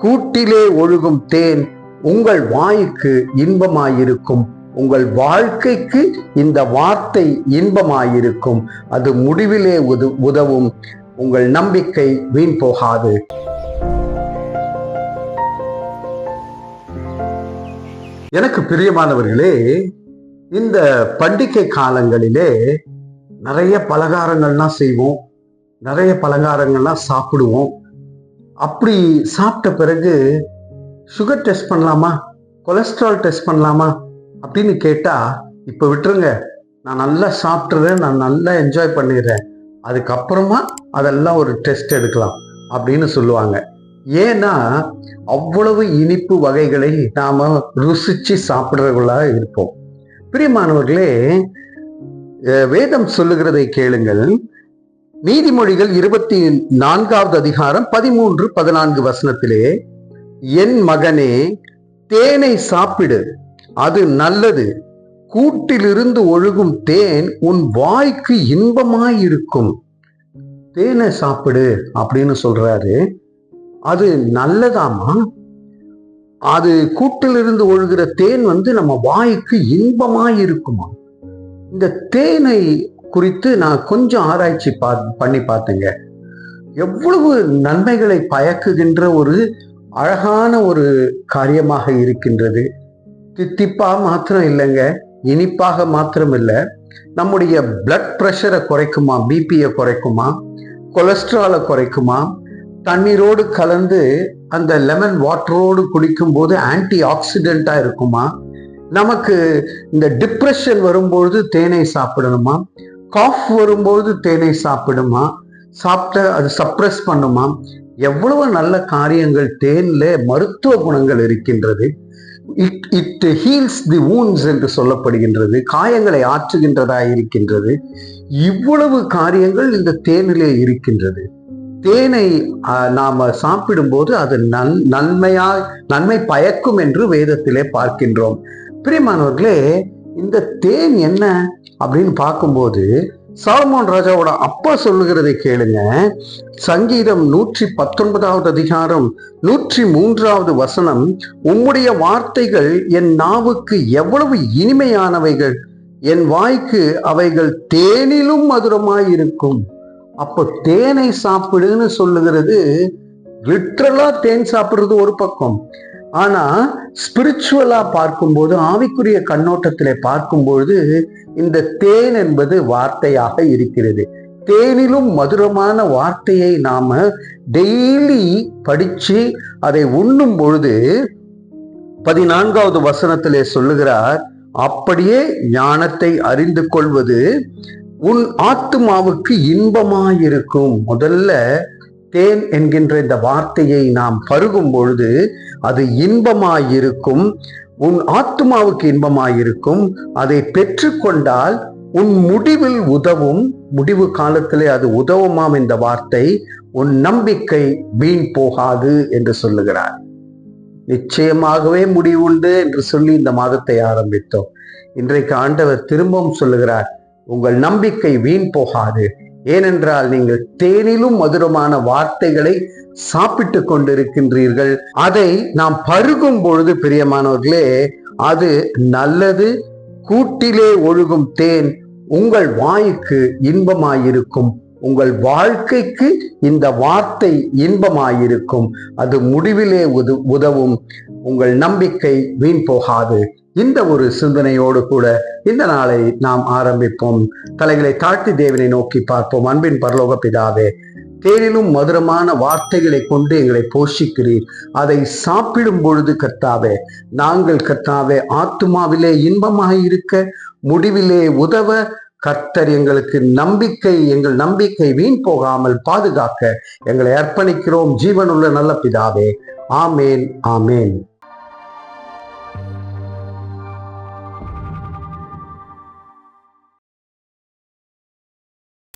கூட்டிலே ஒழுகும் தேன் உங்கள் வாய்க்கு இன்பமாயிருக்கும். உங்கள் வாழ்க்கைக்கு இந்த வார்த்தை இன்பமாயிருக்கும். அது முடிவிலே உது உதவும். உங்கள் நம்பிக்கை வீண் போகாது. எனக்கு பிரியமானவர்களே இந்த பண்டிகை காலங்களிலே நிறைய பலகாரங்கள்லாம் செய்வோம். நிறைய பலகாரங்கள்லாம் சாப்பிடுவோம். அப்படி சாப்பிட்ட பிறகு சுகர் டெஸ்ட் பண்ணலாமா? கொலஸ்ட்ரால் டெஸ்ட் பண்ணலாமா? அப்படின்னு கேட்டால் இப்போ விட்டுருங்க. நான் நல்லா சாப்பிட்றேன் நான் நல்லா என்ஜாய் பண்ணிடுறேன். அதுக்கப்புறமா அதெல்லாம் ஒரு டெஸ்ட் எடுக்கலாம் அப்படின்னு சொல்லுவாங்க. ஏன்னா அவ்வளவு இனிப்பு வகைகளை நாம் ருசிச்சு சாப்பிட்றவர்களாக இருப்போம். பிரியமானவர்களே வேதம் சொல்லுகிறதை கேளுங்கள். நீதிமொழிகள் இருபத்தி நான்காவது அதிகாரம் பதிமூன்று பதினான்கு வசனத்திலே என் மகனே தேனை சாப்பிடு. அது நல்லது. கூட்டிலிருந்து ஒழுகும் தேன் உன் வாய்க்கு இன்பமாயிருக்கும். தேனை சாப்பிடு அப்படின்னு சொல்றாரு. அது நல்லதாமா அது கூட்டிலிருந்து ஒழுகிற தேன் வந்து நம்ம வாய்க்கு இன்பமாயிருக்குமா? இந்த தேனை குறித்து நான் கொஞ்சம் ஆராய்ச்சி பா பண்ணி பார்த்தேங்க. எவ்வளவு நன்மைகளை பயக்குகின்ற ஒரு அழகான ஒரு காரியமாக இருக்கின்றது. தித்திப்பா மாத்திரம் இல்லைங்க இனிப்பாக மாத்திரம் இல்லை நம்முடைய பிளட் ப்ரெஷரை குறைக்குமா பிபியை குறைக்குமா கொலஸ்ட்ராலை குறைக்குமா தண்ணீரோடு கலந்து அந்த லெமன் வாட்டரோடு குடிக்கும்போது ஆன்டி ஆக்சிடெண்ட்டாக இருக்குமா நமக்கு இந்த டிப்ரெஷன் வரும்பொழுது தேனை சாப்பிடணுமா காஃப் வரும்போது தேனை சாப்பிடுமா? சாப்பிட்ட அது சப்ரஸ் பண்ணுமா? எவ்வளவு நல்ல காரியங்கள் தேன்ல மருத்துவ குணங்கள் இருக்கின்றது. It it heals the wounds என்று சொல்லப்படுகின்றது. காயங்களை ஆற்றுகின்றதா இருக்கின்றது. இவ்வளவு காரியங்கள் இந்த தேனிலே இருக்கின்றது. தேனை நாம் நாம சாப்பிடும்போது அது நன் நன்மையா நன்மை பயக்கும் என்று வேதத்திலே பார்க்கின்றோம். பிரியமானவர்களே இந்த தேன் என்ன அப்படின்னு பார்க்கும்போது சாலமோன் ராஜாவோட அப்பா சொல்லுகிறதை கேளுங்க. சங்கீதம் நூற்றி பத்தொன்பதாவது அதிகாரம் நூற்றி மூன்றாவது வசனம் உம்முடைய வார்த்தைகள் என் நாவுக்கு எவ்வளவு இனிமையானவைகள் என் வாய்க்கு அவைகள் தேனிலும் மதுரமாயிருக்கும். அப்போ தேனை சாப்பிடுன்னு சொல்லுகிறது லிட்ரலா தேன் சாப்பிடுறது ஒரு பக்கம் ஆனா ஸ்பிரிச்சுவலா பார்க்கும்போது ஆவிக்குரிய கண்ணோட்டத்திலே பார்க்கும்பொழுது இந்த தேன் என்பது வார்த்தையாக இருக்கிறது. தேனிலும் மதுரமான வார்த்தையை நாம டெய்லி படிச்சு அதை உண்ணும் பொழுது பதினான்காவது வசனத்திலே சொல்லுகிறார் அப்படியே ஞானத்தை அறிந்து கொள்வது உன் ஆத்துமாவுக்கு இன்பமாயிருக்கும். முதல்ல தேன் என்கின்ற இந்த வார்த்தையை நாம் பருகும் பொழுது அது இன்பமாயிருக்கும். உன் ஆத்துமாவுக்கு இன்பமாயிருக்கும். அதை பெற்றுக்கொண்டால் உன் முடிவில் உதவும். முடிவு காலத்திலே அது உதவுமாம் இந்த வார்த்தை உன் நம்பிக்கை வீண் போகாது என்று சொல்லுகிறார். நிச்சயமாகவே முடிவுண்டு என்று சொல்லி இந்த மாதத்தை ஆரம்பித்தோம். இன்றைக்கு ஆண்டவர் திரும்பவும் சொல்லுகிறார் உங்கள் நம்பிக்கை வீண் போகாது. ஏனென்றால் நீங்கள் தேனிலும் மதுரமான வார்த்தைகளை சாப்பிட்டு கொண்டிருக்கின்றீர்கள். அதை நாம் பருகும் பொழுது பிரியமானவர்களே அது நல்லது. கூட்டிலே ஒழுகும் தேன் உங்கள் வாய்க்கு இன்பமாயிருக்கும். உங்கள் வாழ்க்கைக்கு இந்த வார்த்தை இன்பமாயிருக்கும். அது முடிவிலே உதவும். உங்கள் நம்பிக்கை வீண் போகாது. இந்த ஒரு சிந்தனையோடு கூட இந்த நாளை நாம் ஆரம்பிப்போம். தலைகளை தாழ்த்தி தேவனை நோக்கி பார்ப்போம். அன்பின் பரலோக பிதாவே தேனிலும் மதுரமான வார்த்தைகளை கொண்டு எங்களை போஷிக்கிறீர். அதை சாப்பிடும் பொழுது கர்த்தாவே நாங்கள் கர்த்தாவே ஆத்துமாவிலே இன்பமாக இருக்க முடிவிலே உதவ கர்த்தர் எங்களுக்கு நம்பிக்கை எங்கள் நம்பிக்கை வீண் போகாமல் பாதுகாக்க எங்களை அர்ப்பணிக்கிறோம். ஜீவனுள்ள நல்ல பிதாவே ஆமேன் ஆமேன்.